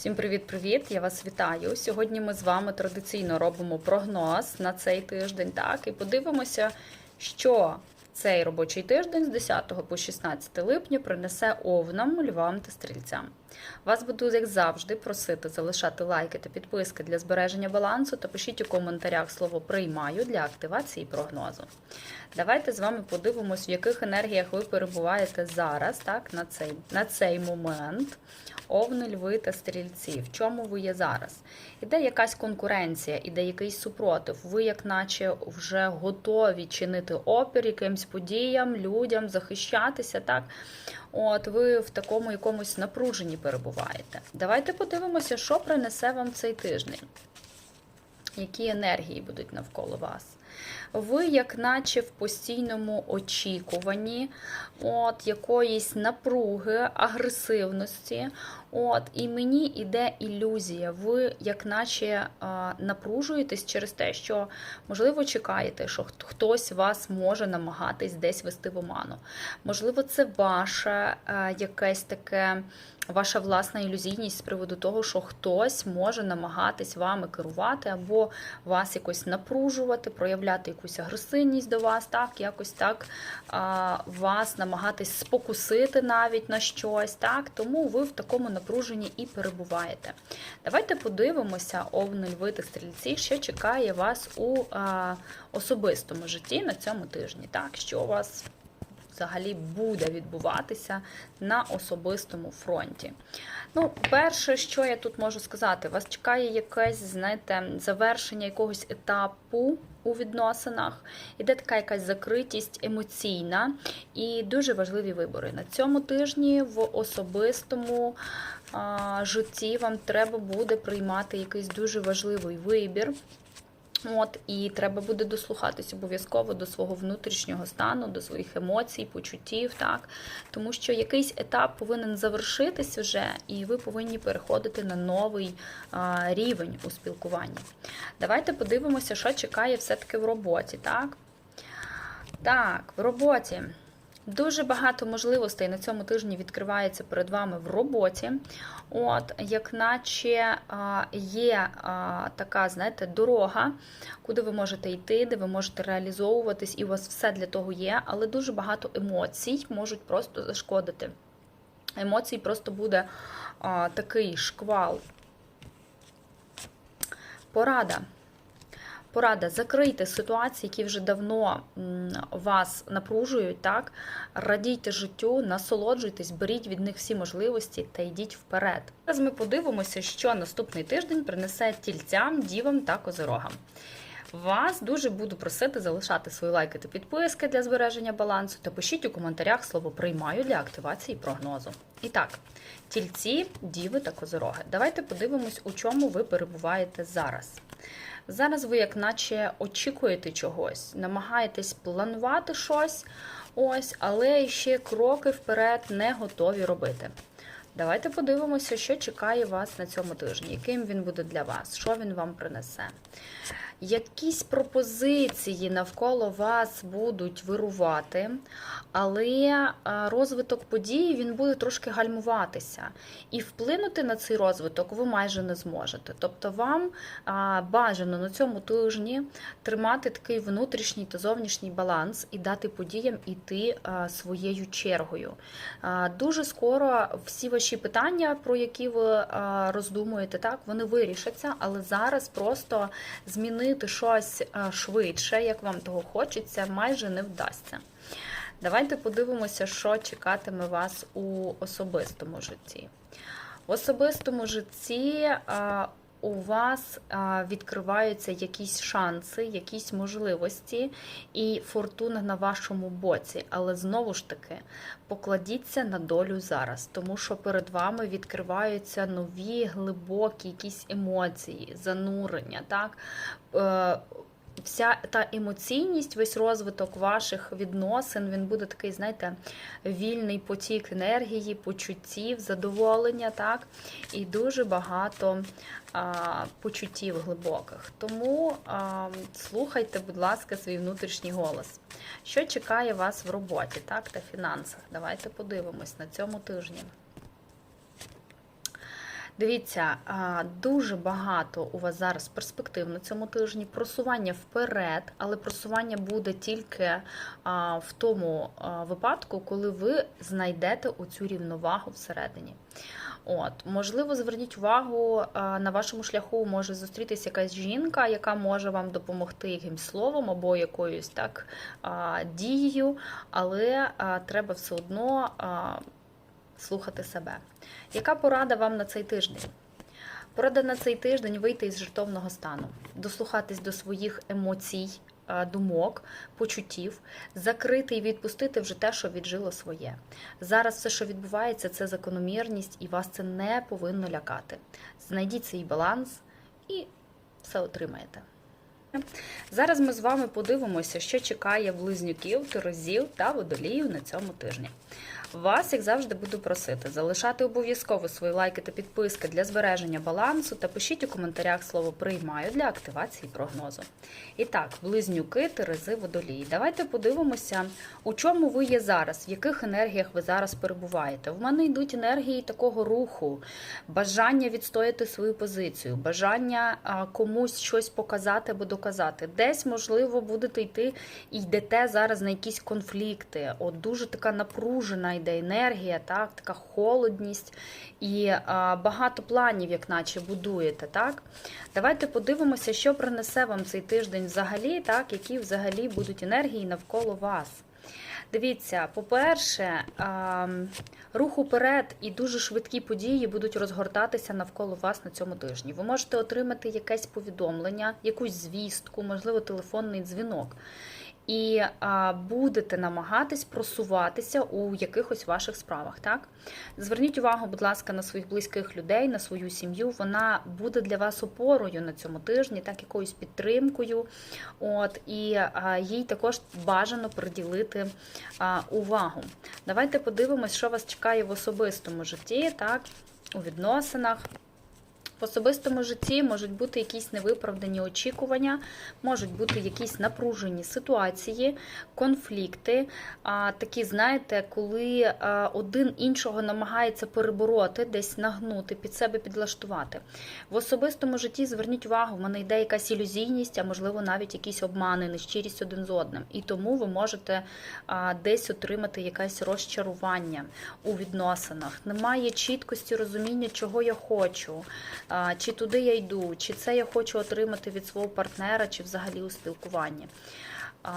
Всім привіт-привіт! Я вас вітаю. Сьогодні ми з вами традиційно робимо прогноз на цей тиждень. Так, і подивимося, що цей робочий тиждень з 10 по 16 липня принесе овнам, львам та стрільцям. Вас буду, як завжди, просити залишати лайки та підписки для збереження балансу та пишіть у коментарях слово приймаю для активації прогнозу. Давайте з вами подивимось, в яких енергіях ви перебуваєте зараз, так, на цей, на цей момент. Овни, льви та стрільці. В чому ви є зараз? Іде якась конкуренція, іде якийсь супротив. Ви, як наче, вже готові чинити опір якимсь подіям, людям, захищатися. так? От ви в такому якомусь напруженні перебуваєте. Давайте подивимося, що принесе вам цей тиждень. Які енергії будуть навколо вас? Ви, як наче в постійному очікуванні от, якоїсь напруги, агресивності. От, І мені йде ілюзія. Ви, як наче, напружуєтесь через те, що, можливо, чекаєте, що хтось вас може намагатись десь вести в оману. Можливо, це ваше а, якесь таке. Ваша власна ілюзійність з приводу того, що хтось може намагатись вами керувати, або вас якось напружувати, проявляти якусь агресивність до вас, так, якось так вас намагатись спокусити навіть на щось. так, Тому ви в такому напруженні і перебуваєте. Давайте подивимося, овни, льви та стрільці, що чекає вас у особистому житті на цьому тижні. Так, що вас взагалі буде відбуватися на особистому фронті. Ну, перше, що я тут можу сказати, вас чекає якесь, знаєте, завершення якогось етапу у відносинах. Іде така якась закритість емоційна і дуже важливі вибори. На цьому тижні в особистому житті вам треба буде приймати якийсь дуже важливий вибір. От, і треба буде дослухатись обов'язково до свого внутрішнього стану, до своїх емоцій, почуттів, так тому що якийсь етап повинен завершитись вже, і ви повинні переходити на новий а, рівень у спілкуванні. Давайте подивимося, що чекає все-таки в роботі. Так, так, в роботі. Дуже багато можливостей на цьому тижні відкривається перед вами в роботі. От, як наче є така, знаєте, дорога, куди ви можете йти, де ви можете реалізовуватись, і у вас все для того є, але дуже багато емоцій можуть просто зашкодити. Емоцій просто буде такий шквал. Порада. Порада, закрийте ситуації, які вже давно вас напружують, так? Радійте життю, насолоджуйтесь, беріть від них всі можливості та йдіть вперед. Зараз ми подивимося, що наступний тиждень принесе тільцям, дівам та козирогам. Вас дуже буду просити залишати свої лайки та підписки для збереження балансу та пишіть у коментарях слово приймаю для активації прогнозу. І так, тільці, діви та козироги. Давайте подивимось, у чому ви перебуваєте зараз. Зараз ви, як наче, очікуєте чогось, намагаєтесь планувати щось, ось, але ще кроки вперед не готові робити. Давайте подивимося, що чекає вас на цьому тижні, яким він буде для вас, що він вам принесе. Якісь пропозиції навколо вас будуть вирувати, але е, розвиток подій він буде трошки гальмуватися. І вплинути на цей розвиток ви майже не зможете. Тобто вам бажано на цьому тижні тримати такий внутрішній та зовнішній баланс і дати подіям іти своєю чергою. Дуже скоро всі ваші питання, про які ви роздумуєте, так, вони вирішаться, але зараз просто змінити щось швидше, як вам того хочеться, майже не вдасться. Давайте подивимося, що чекатиме вас у особистому житті. В особистому житті а, у вас відкриваються якісь шанси, якісь можливості, і фортуна на вашому боці. Але знову ж таки, покладіться на долю зараз, тому що перед вами відкриваються нові глибокі якісь емоції, занурення. так? Вся та емоційність, весь розвиток ваших відносин, він буде такий, знаєте, вільний потік енергії, почуттів, задоволення, так, і дуже багато а, почуттів глибоких. Тому а, слухайте, будь ласка, свій внутрішній голос. Що чекає вас в роботі, так, та фінансах? Давайте подивимось на цьому тижні. Дивіться, дуже багато у вас зараз перспектив на цьому тижні. Просування вперед, але просування буде тільки в тому випадку, коли ви знайдете оцю рівновагу всередині. От, можливо, зверніть увагу на вашому шляху може зустрітися якась жінка, яка може вам допомогти якимсь словом або якоюсь так дією, але треба все одно слухати себе. Яка порада вам на цей тиждень? Порада на цей тиждень вийти із жертовного стану, дослухатись до своїх емоцій, е, думок, почуттів, закрити і відпустити вже те, що віджило своє. Зараз все, що відбувається, це закономірність, і вас це не повинно лякати. Знайдіть свій баланс і все отримаєте. Зараз ми з вами подивимося, що чекає близнюків, терезів та водоліїв на цьому тижні. Вас, як завжди, буду просити залишати обов'язково свої лайки та підписки для збереження балансу та пишіть у коментарях слово приймаю для активації прогнозу. І так, близнюки, терези, водолії. Давайте подивимося, у чому ви є зараз, в яких енергіях ви зараз перебуваєте. В мене йдуть енергії такого руху, бажання відстояти свою позицію, бажання комусь щось показати або доказати. Десь, можливо, будете йти і йдете зараз на якісь конфлікти. От дуже така напружена йде енергія, так, така холодність і а, багато планів, як наче будуєте. Так? Давайте подивимося, що принесе вам цей тиждень взагалі, так, які взагалі будуть енергії навколо вас. Дивіться, по-перше, рух уперед і дуже швидкі події будуть розгортатися навколо вас на цьому тижні. Ви можете отримати якесь повідомлення, якусь звістку, можливо, телефонний дзвінок. І а, будете намагатись просуватися у якихось ваших справах. Так? Зверніть увагу, будь ласка, на своїх близьких людей, на свою сім'ю. Вона буде для вас опорою на цьому тижні, так якоюсь підтримкою. От, І а, їй також бажано приділити а, увагу. Давайте подивимось, що вас чекає в особистому житті, так, у відносинах. В особистому житті можуть бути якісь невиправдані очікування, можуть бути якісь напружені ситуації, конфлікти. Такі, знаєте, коли один іншого намагається перебороти, десь нагнути, під себе підлаштувати. В особистому житті зверніть увагу, в мене йде якась ілюзійність, а можливо навіть якісь обмани, нещирість один з одним. І тому ви можете десь отримати якесь розчарування у відносинах. Немає чіткості розуміння, чого я хочу чи туди я йду, чи це я хочу отримати від свого партнера, чи взагалі у спілкуванні.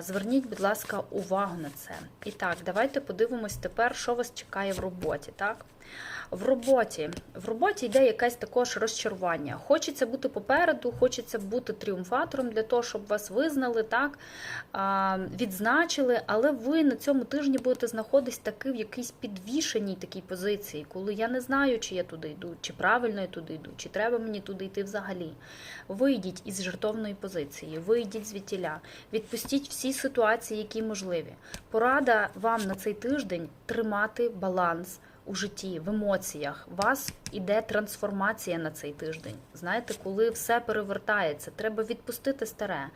Зверніть, будь ласка, увагу на це. І так, давайте подивимось тепер, що вас чекає в роботі. так? В роботі в роботі йде якесь також розчарування. Хочеться бути попереду, хочеться бути тріумфатором для того, щоб вас визнали, так відзначили, але ви на цьому тижні будете знаходитись таки в якійсь підвішеній такій позиції, коли я не знаю, чи я туди йду, чи правильно я туди йду, чи треба мені туди йти взагалі. Вийдіть із жертовної позиції, вийдіть звідтіля, відпустіть всі ситуації, які можливі. Порада вам на цей тиждень тримати баланс у житті, в емоціях. Вас іде трансформація на цей тиждень. Знаєте, коли все перевертається, треба відпустити старе,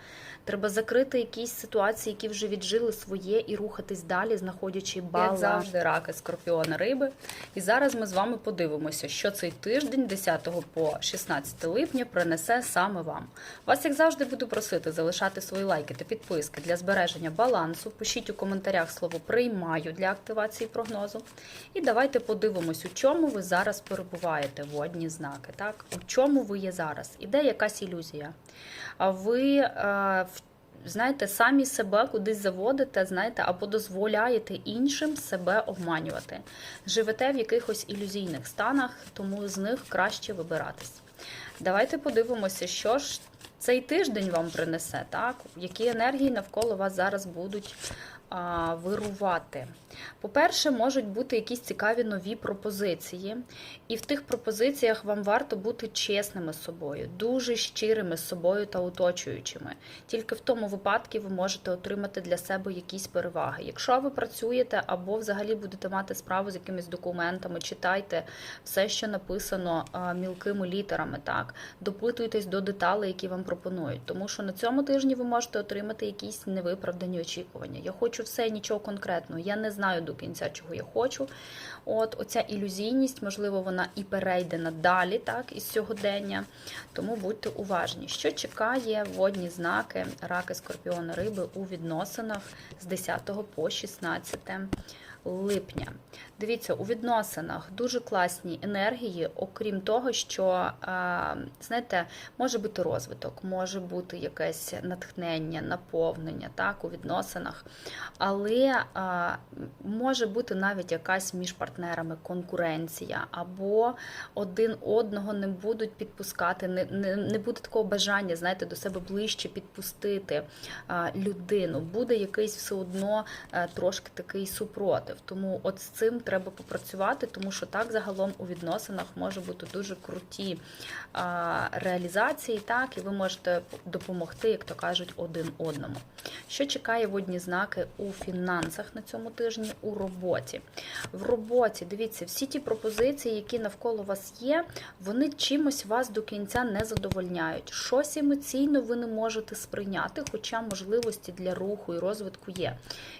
треба закрити якісь ситуації, які вже віджили своє, і рухатись далі, знаходячи баланс. Як завжди, раки, скорпіони, риби. І зараз ми з вами подивимося, що цей тиждень, 10 по 16 липня, принесе саме вам. Вас, як завжди, буду просити залишати свої лайки та підписки для збереження балансу. Пишіть у коментарях слово приймаю для активації прогнозу. І давайте подивимось, у чому ви зараз перебуваєте, водні знаки. Так? У чому ви є зараз? Іде якась ілюзія. А ви е, знаєте, самі себе кудись заводите, знаєте, або дозволяєте іншим себе обманювати. Живете в якихось ілюзійних станах, тому з них краще вибиратись. Давайте подивимося, що ж цей тиждень вам принесе, так? Які енергії навколо вас зараз будуть вирувати. По-перше, можуть бути якісь цікаві нові пропозиції, і в тих пропозиціях вам варто бути чесними з собою, дуже щирими з собою та оточуючими. Тільки в тому випадку ви можете отримати для себе якісь переваги. Якщо ви працюєте або взагалі будете мати справу з якимись документами, читайте все, що написано мілкими літерами, так допитуйтесь до деталей, які вам пропонують, тому що на цьому тижні ви можете отримати якісь невиправдані очікування. Я хочу хочу все нічого конкретного. Я не знаю до кінця, чого я хочу. От оця ілюзійність, можливо, вона і перейде надалі, так, із сьогодення. Тому будьте уважні, що чекає водні знаки раки, скорпіони, риби у відносинах з 10 по 16 липня. Дивіться, у відносинах дуже класні енергії, окрім того, що, знаєте, може бути розвиток, може бути якесь натхнення, наповнення так, у відносинах, але може бути навіть якась між партнерами конкуренція, або один одного не будуть підпускати, не, не, не буде такого бажання, знаєте, до себе ближче підпустити людину. Буде якийсь все одно е, трошки такий супротив. Тому от з цим треба попрацювати, тому що так загалом у відносинах може бути дуже круті реалізації, так, і ви можете допомогти, як то кажуть, один одному. Що чекає водні знаки у фінансах на цьому тижні у роботі? В роботі, дивіться, всі ті пропозиції, які навколо вас є, вони чимось вас до кінця не задовольняють. Щось емоційно ви не можете сприйняти, хоча можливості для руху і розвитку є.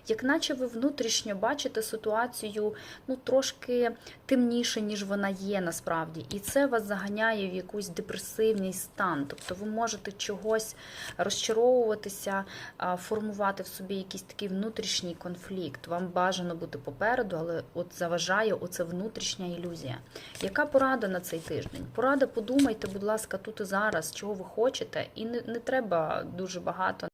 Як наче ви внутрішньо бачите ситуацію ну, трошки темніше, ніж вона є насправді. І це вас заганяє в якийсь депресивний стан. Тобто ви можете чогось розчаровуватися, формувати в собі якийсь такий внутрішній конфлікт. Вам бажано бути попереду, але от заважає оце внутрішня ілюзія. Яка порада на цей тиждень? Порада, подумайте, будь ласка, тут і зараз, чого ви хочете, і не, не треба дуже багато